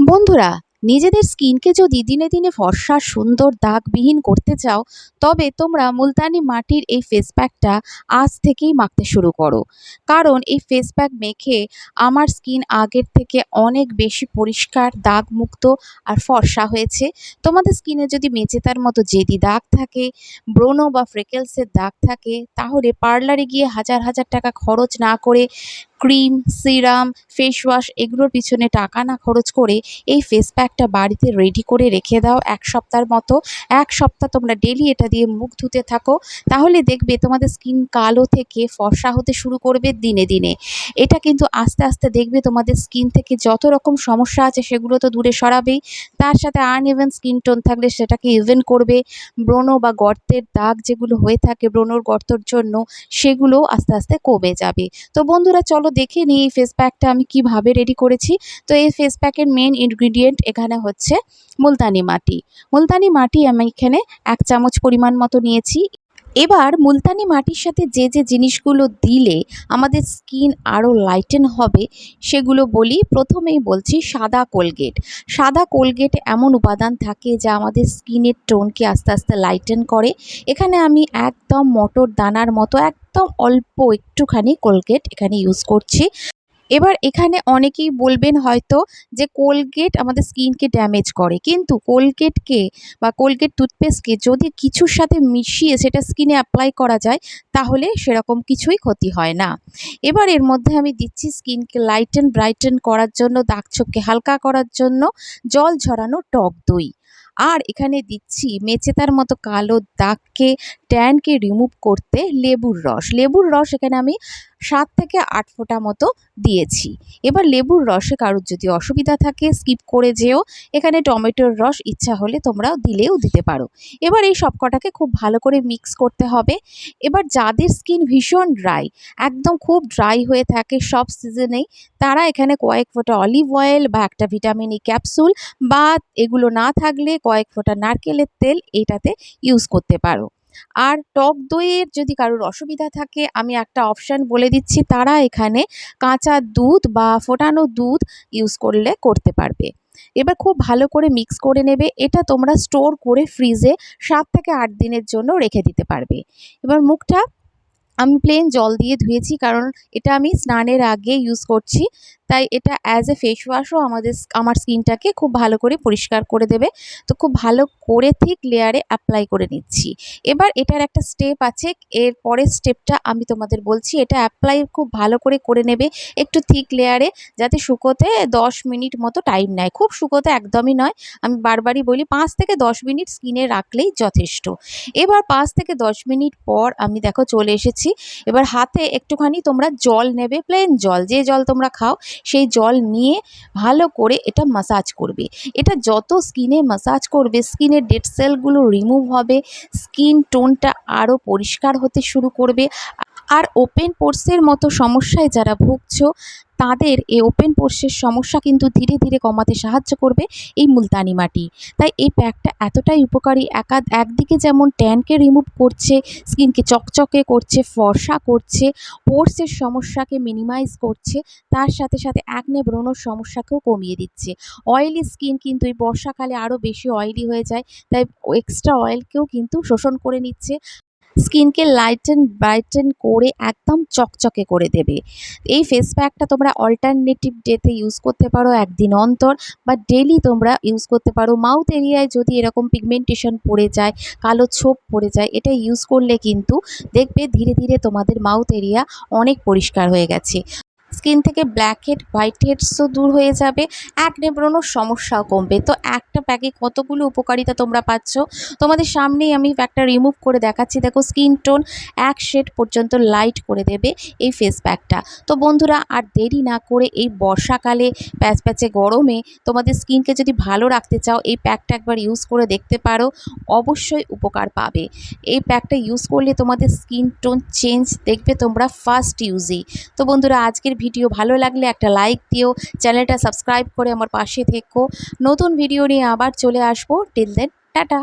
বন্ধুরা, নিজেদের স্কিনকে যদি দিনে দিনে ফর্সা, সুন্দর, দাগবিহীন করতে চাও, তবে তোমরা মুলতানি মাটির এই ফেস প্যাকটা আজ থেকেই মাখতে শুরু করো। কারণ এই ফেস প্যাক মেখে আমার স্কিন আগের থেকে অনেক বেশি পরিষ্কার, দাগমুক্ত আর ফর্সা হয়েছে। তোমাদের স্কিনে যদি মেচেতার মতো জেদি দাগ থাকে ব্রোনো বা ফ্রেকেলসের দাগ থাকে, তাহলে পার্লারে গিয়ে হাজার হাজার টাকা খরচ না করে ক্রিম, সিরাম ফেস ওয়াশ এগুলোর পিছনে টাকা না খরচ করে এই ফেস প্যাকটা বাড়িতে রেডি করে রেখে দাও এক সপ্তাহের মতো। এক সপ্তাহ তোমরা ডেলি এটা দিয়ে মুখ ধুতে থাকো। তাহলে দেখবে তোমাদের স্কিন কালো থেকে ফর্সা হতে শুরু করবে দিনে দিনে। এটা কিন্তু আস্তে আস্তে দেখবে তোমাদের স্কিন থেকে যত রকম সমস্যা আছে সেগুলো তো দূরে সরাবেই। তার সাথে আনইভেন স্কিন টোন থাকলে সেটাকে ইভেন করবে। ব্রণ বা গর্তের দাগ যেগুলো হয়ে থাকে ব্রণর গর্তর জন্য সেগুলোও আস্তে আস্তে কমে যাবে। তো বন্ধুরা, চলো দেখে নিই এই ফেস প্যাকটা আমি কীভাবে রেডি করেছি। তো এই ফেস প্যাকের মেন ইনগ্রিডিয়েন্ট এখানে হচ্ছে মুলতানি মাটি। মুলতানি মাটি আমি এখানে এক চামচ পরিমাণ মতো নিয়েছি। এবার মুলতানি মাটির সাথে যে যে জিনিসগুলো দিলে আমাদের স্কিন আরও লাইটেন হবে, সেগুলো বলি। প্রথমেই বলছি সাদা কোলগেট। সাদা কোলগেট এমন উপাদান থাকে যা আমাদের স্কিনের টোনকে আস্তে আস্তে লাইটেন করে। এখানে আমি একদম মটর দানার মতো একদম অল্প একটুখানি কোলগেট এখানে ইউজ করছি। এবার এখানে অনেকেই বলবেন হয়তো যে কোলগেট আমাদের স্কিনকে ড্যামেজ করে। কিন্তু কোলগেটকে বা কোলগেট টুথপেস্টকে যদি কিছুর সাথে মিশিয়ে সেটা স্কিনে অ্যাপ্লাই করা যায়, তাহলে সেরকম কিছুই ক্ষতি হয় না। এবার এর মধ্যে আমি দিচ্ছি স্কিনকে লাইটেন ব্রাইটেন করার জন্য, দাগ ছোপকে হালকা করার জন্য, জল ঝরানো টক দই। আর এখানে দিচ্ছি মেচেতার মতো কালো দাগকে, ট্যানকে রিমুভ করতে লেবুর রস। লেবুর রস এখানে আমি সাত থেকে আট ফোঁটা মতো দিয়েছি। এবার লেবুর রসে কারোর যদি অসুবিধা থাকে স্কিপ করে যেও। এখানে টমেটোর রস ইচ্ছা হলে তোমরাও দিলেও দিতে পারো। এবার এই সব কটাকে খুব ভালো করে মিক্স করতে হবে। এবার যাদের স্কিন ভীষণ ড্রাই একদম খুব ড্রাই হয়ে থাকে, সব সিজনেই তারা এখানে কয়েক ফোঁটা অলিভ অয়েল বা একটা ভিটামিন ই ক্যাপসুল বা এগুলো না থাকলে কয়েক ফোঁটা নারকেলের তেল এইটাতে ইউজ করতে পারো। আর টক দইয়ের যদি কারোর অসুবিধা থাকে, আমি একটা অপশান বলে দিচ্ছি, তারা এখানে কাঁচা দুধ বা ফোটানো দুধ ইউজ করলে করতে পারবে। এবার খুব ভালো করে মিক্স করে নেবে, এটা তোমরা স্টোর করে ফ্রিজে সাত থেকে আট দিনের জন্য রেখে দিতে পারবে। এবার মুখটা আমি প্লেন জল দিয়ে ধুয়েছি, কারণ এটা আমি স্নানের আগে ইউজ করছি। তাই এটা অ্যাজ এ ফেস ওয়াশও আমাদের আমার স্কিনটাকে খুব ভালো করে পরিষ্কার করে দেবে। তো খুব ভালো করে থিক লেয়ারে অ্যাপ্লাই করে নিচ্ছি। এবার এটার একটা স্টেপ আছে, এর পরের স্টেপটা আমি তোমাদের বলছি, এটা অ্যাপ্লাই খুব ভালো করে করে নেবে একটু থিক লেয়ারে যাতে শুকোতে দশ মিনিট মতো টাইম নেয়। খুব শুকোতে একদমই নয়, আমি বারবারই বলি পাঁচ থেকে দশ মিনিট স্কিনে রাখলেই যথেষ্ট। এবার পাঁচ থেকে দশ মিনিট পর আমি দেখো চলে এসেছি। এবার হাতে একটুখানি তোমরা জল নেবে প্লেন জল, যে জল তোমরা খাও সেই জল নিয়ে ভালো করে এটা মাসাজ করবে। এটা যত স্কিনে মাসাজ করবে স্কিনের ডেড সেলগুলো রিমুভ হবে স্কিন টোনটা আরও পরিষ্কার হতে শুরু করবে। আর ওপেন পোর্সের মতো সমস্যায় যারা ভুগছ, তাদের এই ওপেন পোর্সের সমস্যা কিন্তু ধীরে ধীরে কমাতে সাহায্য করবে এই মুলতানি মাটি। তাই এই প্যাকটা এতটাই উপকারী একাদ একদিকে যেমন ট্যানকে রিমুভ করছে স্কিনকে চকচকে করছে, ফর্সা করছে পোর্সের সমস্যাকে মিনিমাইজ করছে, তার সাথে সাথে একনে ব্রণর সমস্যাকেও কমিয়ে দিচ্ছে। অয়েলি স্কিন কিন্তু এই বর্ষাকালে আরও বেশি অয়েলি হয়ে যায়, তাই এক্সট্রা অয়েলকেও কিন্তু শোষণ করে নিচ্ছে। স্কিনকে লাইটেন ব্রাইটেন করে একদম চকচকে করে দেবে। এই ফেস প্যাকটা তোমরা অল্টারনেটিভ ডেতে ইউজ করতে পারো একদিন অন্তর বা ডেলি তোমরা ইউজ করতে পারো। মাউথ এরিয়ায় যদি এরকম পিগমেন্টেশন পড়ে যায়, কালো ছোপ পড়ে যায়, এটা ইউজ করলে কিন্তু দেখবে ধীরে ধীরে তোমাদের মাউথ এরিয়া অনেক পরিষ্কার হয়ে গেছে। স্কিন থেকে ব্ল্যাক হেড হোয়াইট হেডসও দূর হয়ে যাবে একনে ব্রণর সমস্যাও কমবে। তো একটা প্যাকে কতগুলো উপকারিতা তোমরা পাচ্ছ? তোমাদের সামনেই আমি প্যাকটা রিমুভ করে দেখাচ্ছি। দেখো স্কিন টোন এক শেড পর্যন্ত লাইট করে দেবে এই ফেস প্যাকটা তো বন্ধুরা, আর দেরি না করে এই বর্ষাকালে প্যাচ প্যাচে গরমে তোমাদের স্কিনকে যদি ভালো রাখতে চাও, এই প্যাকটা একবার ইউজ করে দেখতে পারো। অবশ্যই উপকার পাবে। এই প্যাকটা ইউজ করলে তোমাদের স্কিন টোন চেঞ্জ দেখবে তোমরা ফার্স্ট ইউজেই তো বন্ধুরা, আজকের ভিডিও ভালো লাগলে একটা লাইক দিও চ্যানেলটা সাবস্ক্রাইব করে আমার পাশে থেকো। নতুন ভিডিও নিয়ে আবার চলে আসব। Till then tata.